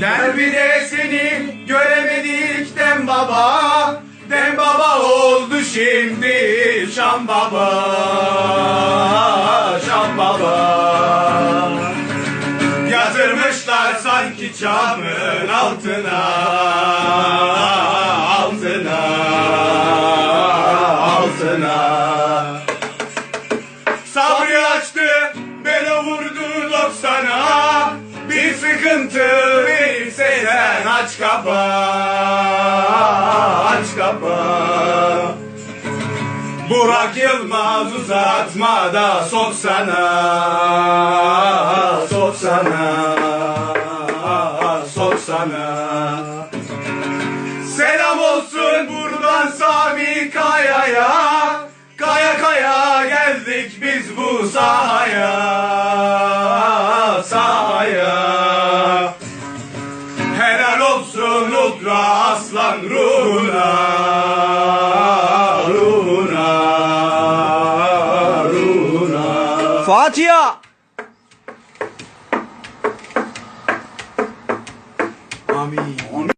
Derbide seni göremedik dem baba. Dem baba oldu şimdi Şam baba. Şam baba. Yatırmışlar sanki çamın altına Altına Altına. Sabri açtı, bela vurdu doksana. Bir sıkıntı aç kapa Aç kapa. Burak Yılmaz uzatma da soksana Soksana Soksana Selam olsun buradan Sami Kaya'ya. Kaya kaya geldik biz bu sahaya. Sahaya olsun Ultra Aslan ruhuna Ruhuna Ruhuna Fatiha. Amin